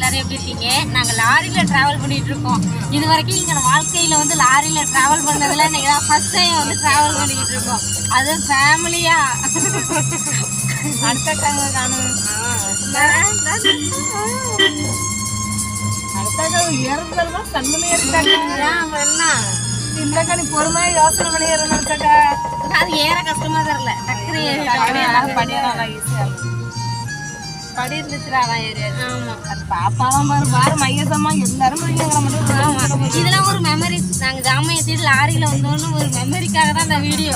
எல்லாரும் எப்படி இருக்கீங்க? நாங்க லாரியில டிராவல் பண்ணிட்டு இருக்கோம். இது வரைக்கும் எங்க வாழ்க்கையில வந்து லாரியில டிராவல் பண்ணதுல இன்னைக்கு தான் ஃபர்ஸ்ட் டைம் வந்து டிராவல் பண்ணிட்டு இருக்கோம். அது ஃபேமிலியா அடுத்த டைம் காணும். ஏறுறதுலாம் கண்ணுமே இருக்காங்க. என்ன? இல்லக்கா நீ பொறுமையா யோசனை பண்ணி ஏறணும்க்கா அது ஏற கஷ்டமா தெரியல. டக்குனு படி இருந்துச்சுடா அதான் ஏரியாது ஆமா. அது பாப்பாலாம் பாரு பாரு எல்லாரும் இதெல்லாம் ஒரு மெமரிஸ் நாங்க ஜாமையத்தில் லாரியில வந்தோன்னு ஒரு மெமரிக்காக தான் இந்த வீடியோ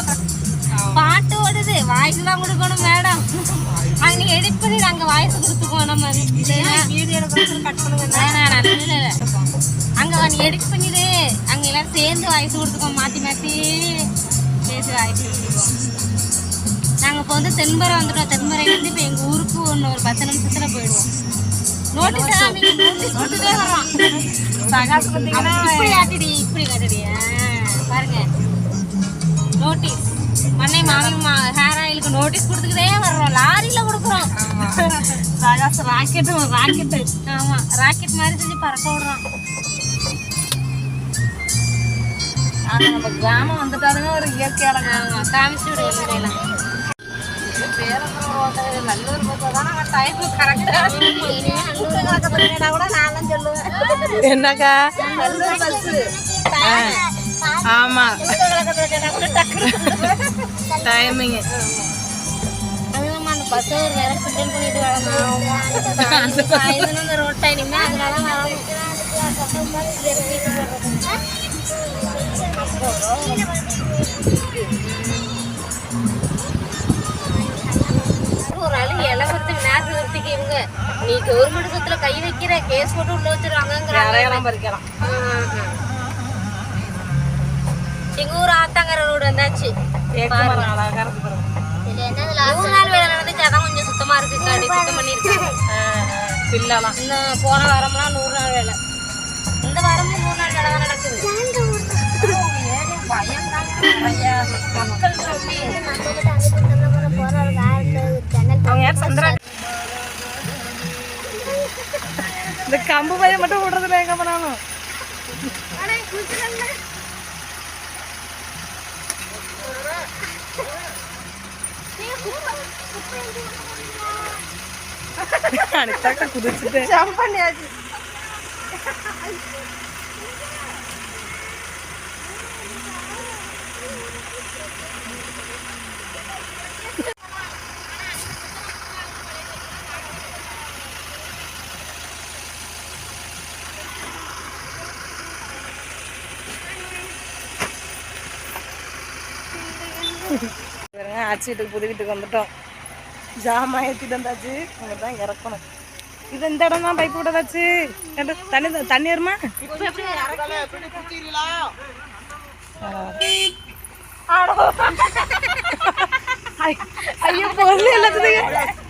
பாட்டு ஓடுது. வாய்ஸ் தான் கொடுக்கணும் மேடம் அங்க நீங்க எடிட் பண்ணி நாங்க வாய்ஸ் கொடுத்துக்குவோம் நம்ம. அங்க நீ எடிட் பண்ணிடு. அங்க எல்லாரும் சேர்ந்து வாய்ஸ் கொடுத்துக்கோம் மாத்தி மாத்தி. பேசி வாய்ஸ் கொடுத்துக்குவோம் நாங்க இப்போ வந்து தென்மரை வந்துட்டோம். தென்மரையில இருந்து இப்போ எங்க ஊருக்கு ஒன்று ஒரு பத்து நிமிஷத்துல போயிடுவோம். நோட்டீஸ் நோட்டீஸ் கொடுத்துட்டே வரோம் சகாசு பார்த்தீங்கன்னா இப்படி காட்டுடி இப்படி காட்டுடி பாருங்க. நோட்டீஸ் மண்ணை மாமி ஹேர் ஆயிலுக்கு நோட்டீஸ் கொடுத்துக்கிட்டே வர்றோம். லாரியில கொடுக்குறோம். சகாசு ராக்கெட்டு ராக்கெட்டு ஆமா ராக்கெட் மாதிரி செஞ்சு பறக்க விடுறோம். ஆனா நம்ம கிராமம் வந்துட்டாலுமே ஒரு இயற்கையான ஆமா காமிச்சு விடு என்னக்கா? நல்லூர் பஸ்ஸு ஆமா. டைமிங் அதுவும் அந்த பஸ் ஒரு வேற சுத்தம் பண்ணிட்டு வரணும் இது இந்த ரோட் டைனிமே அதனால ஒரு ஆளு இலை கொடுத்து நேரத்து நிறுத்திக்க இவங்க. நீ கவர்மெண்ட் சொத்துல கை வைக்கிற கேஸ் போட்டு உள்ள வச்சிருவாங்கிறாங்க எங்க ஊர் ஆத்தாங்கர ரோடு வந்தாச்சு. மூணு நாள் வேலை நடந்துச்சு அதான் கொஞ்சம் சுத்தமா இருக்கு சுத்தம் பண்ணிருக்காங்க. போன வாரம்லாம் நூறு நாள் வேலை. महंगा बना लो अरे कुछ അണിത്താക്ക കുതിച്ചിട്ട് ചാമ്പണ്ണിയാജി ஆச்சி. வீட்டுக்கு புது வீட்டுக்கு வந்துட்டோம். ஜாமான் ஏற்றிட்டு வந்தாச்சு. அங்கே தான் இறக்கணும். இது இந்த இடம் தான் பைப் விட்டதாச்சு ஏண்டா, தண்ணி தண்ணி வருமா? ஐயோ பொருள் எல்லாத்துக்கும்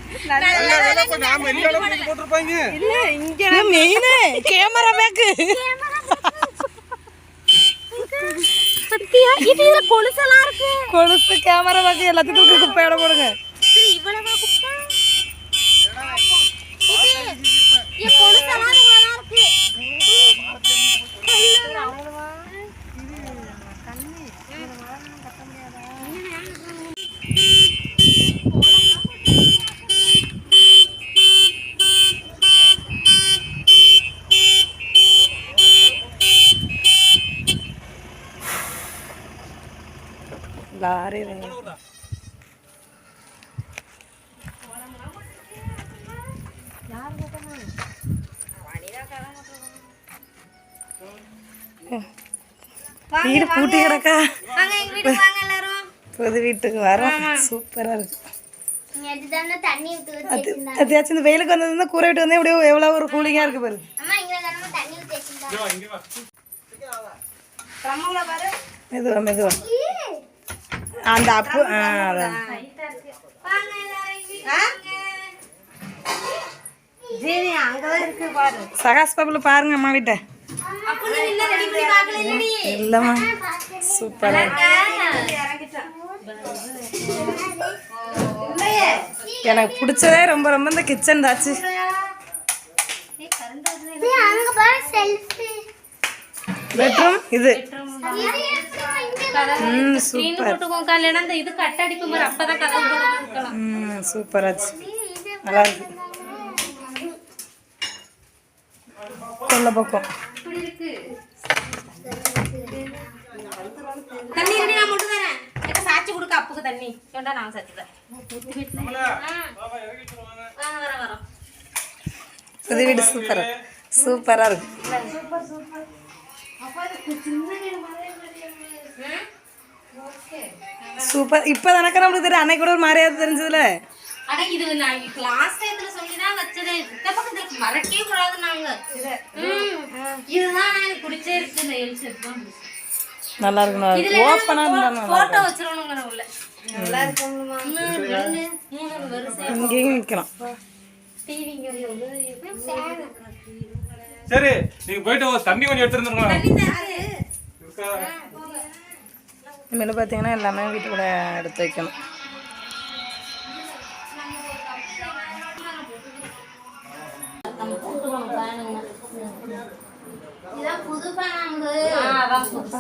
இல்ல இங்க மெயின் கேமரா பேக்கு கொலுசெல்லாம் இருக்கு. கொலுசு கேமரா பேக்கு எல்லாத்துக்கும் பேட குப்பையோட போடுங்க சரி இவ்வளவா குப்பை இது என் கொலுசெல்லாம் இவ்வளவுதான் இருக்கு லாரி வேணும் வீடு பூட்டி கிடக்கா. வாங்க எங்க வீட்டுக்கு வாங்க எல்லாரும் புது வீட்டுக்கு வரோம். சூப்பரா இருக்கு. இங்க அதுதானே தண்ணி ஊத்து அது அதையாச்சும் இந்த வெயிலுக்கு வந்ததுன்னா கூரை விட்டு வந்தா எப்படியோ எவ்வளோ ஒரு கூலிங்கா இருக்கு பாரு. அம்மா இங்க தானே தண்ணி ஊத்தி வச்சிருந்தா மெதுவா மெதுவா. அந்த அப்பு சகாஸ் பாபுல பாருங்க அம்மா வீட்டை. இல்லம்மா. சூப்பரா. எனக்கு பிடிச்சதே ரொம்ப ரொம்ப இந்த கிச்சன் தாச்சு. பெட்ரூம் இது. ஸ்க்ரீன் போட்டுக்கோங்க. இல்லைன்னா இந்த இது கட் அடிக்கும் பாரு அப்பதான் கதவு போட இருக்கலாம் ம் சூப்பராச்சு நல்லா இருக்கு. பக்கம். தண்ணி ரெடி நான் மட்டும் தரேன். எனக்கு சாச்சி கொடுக்க அப்புக்கு தண்ணி. வேண்டா நான் சாச்சி தரேன். வரோம் புது வீடு சூப்பரா. சூப்பரா இருக்கு. சூப்பர். இப்போ தானக்கா நம்மளுக்கு தெரியும்? அன்னைக்கு கூட ஒரு மாதிரியாவது தெரிஞ்சதுல? அட இது நான் கிளாஸ் டயத்துல சொல்லி தான் வச்சதே. இந்த பக்கத்துல மறக்கவே கூடாது நாங்க. ம். இதுதான் எனக்கு பிடிச்சே இருக்கு இந்த எல் செட் தான். பிடிச்சது. நல்லா இருக்கு நல்லா இதுல இருக்கு ஓப்பனாக இருந்தா நல்லா போட்டோ வச்சிரணுங்கிற உள்ள. நல்லா இருக்குங்கம்மா ஒன்று ரெண்டு மூணு வரிசை. இங்கேயும் நிற்கலாம் டிவிங்க சரி நீங்க போயிட்டு தண்ணி கொஞ்சம் எடுத்துருந்துருங்களா இனிமேல் பார்த்தீங்கன்னா எல்லாமே வீட்டுக்குள்ளே எடுத்து வைக்கணும்.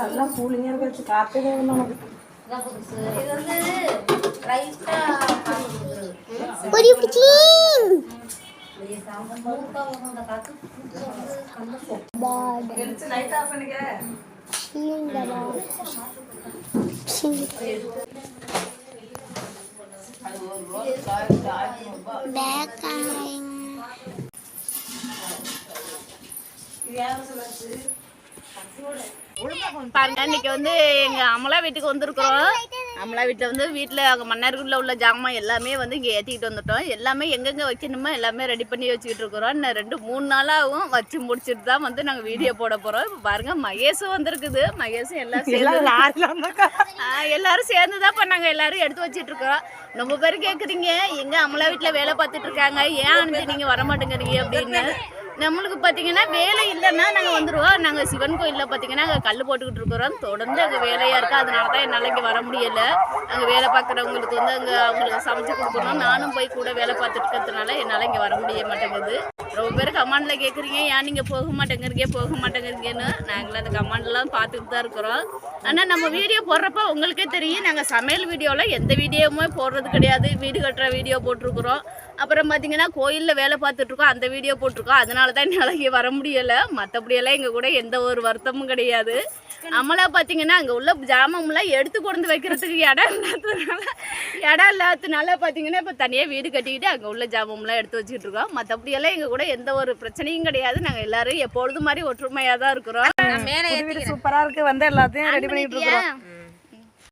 நல்லா கூலிங்காக காற்றே நமக்கு. இது வந்து லைட் ஆஃப் பாருங்க இன்னைக்கு வந்து எங்க அமலா வீட்டுக்கு வந்திருக்கிறோம். அமலா வீட்டில் வந்து வீட்டில் அங்கே மன்னார்குடியில் உள்ள ஜாமான் எல்லாமே வந்து இங்கே ஏற்றிக்கிட்டு வந்துட்டோம். எல்லாமே எங்கெங்கே வைக்கணுமோ எல்லாமே ரெடி பண்ணி வச்சுக்கிட்டு இருக்கிறோம். இன்னும் ரெண்டு மூணு நாளாகவும் வச்சு முடிச்சிட்டு தான் வந்து நாங்கள் வீடியோ போட போகிறோம் இப்போ பாருங்க மகேஷும் வந்திருக்குது. மகேஷும் எல்லாம் சேர்ந்து எல்லாரும் சேர்ந்து தான் பண்ணாங்க எல்லாரும் எடுத்து வச்சிட்டு இருக்கோம். ரொம்ப பேர் கேட்குறீங்க எங்க அமலா வீட்டில் வேலை பார்த்துட்டு இருக்காங்க. ஏன் அனுப்பி நீங்கள் வர மாட்டேங்கிறீங்க அப்படின்னு. நம்மளுக்கு பார்த்தீங்கன்னா வேலை இல்லைன்னா நாங்கள் வந்துடுவோம் நாங்கள் சிவன் கோயிலில் பார்த்தீங்கன்னா அங்கே கல் போட்டுக்கிட்டு இருக்கிறோம். தொடர்ந்து அங்கே வேலையாக இருக்கா. அதனால தான் என்னால் இங்கே வர முடியலை. அங்கே வேலை பார்க்குறவங்களுக்கு வந்து அங்கே அவங்களுக்கு சமைச்சு கொடுக்கணும். நானும் போய் கூட வேலை பார்த்துட்டு இருக்கிறதுனால என்னால் இங்கே வர முடிய மாட்டேங்குது. ரொம்ப பேர் கமாண்டில் கேட்குறீங்க ஏன் நீங்கள் போக மாட்டேங்கிறீங்க? போக மாட்டேங்கிறீங்கன்னு நாங்களும் அந்த கமாண்ட்லாம் பார்த்துட்டு தான் இருக்கிறோம். ஆனால் நம்ம வீடியோ போடுறப்ப உங்களுக்கே தெரியும். நாங்கள் சமையல் வீடியோவில் எந்த வீடியோவுமே போடுறது கிடையாது. வீடு கட்டுற வீடியோ போட்டிருக்கிறோம். அப்புறம் பார்த்தீங்கன்னா கோயிலில் வேலை பார்த்துட்ருக்கோம் அந்த வீடியோ போட்டிருக்கோம். அதனால தான் என்னால் இங்கே வர முடியலை. மற்றபடியெல்லாம் எங்கள் கூட எந்த ஒரு வருத்தமும் கிடையாது. அமலா பார்த்தீங்கன்னா அங்கே உள்ள ஜாமம்லாம் எடுத்து கொண்டு வைக்கிறதுக்கு இடம் இல்லாததுனால இடம் இல்லாததுனால பார்த்தீங்கன்னா இப்போ தனியாக வீடு கட்டிக்கிட்டு அங்கே உள்ள ஜாமம்லாம் எடுத்து வச்சுக்கிட்டு இருக்கோம் மற்றபடியெல்லாம் எங்கள் கூட எந்த ஒரு பிரச்சனையும் கிடையாது. நாங்கள் எல்லாரும் எப்பொழுதும் மாதிரி ஒற்றுமையாக தான் இருக்கிறோம் சூப்பராக இருக்கு. வந்து எல்லாத்தையும் ரெடி பண்ணிட்டு இருக்கோம்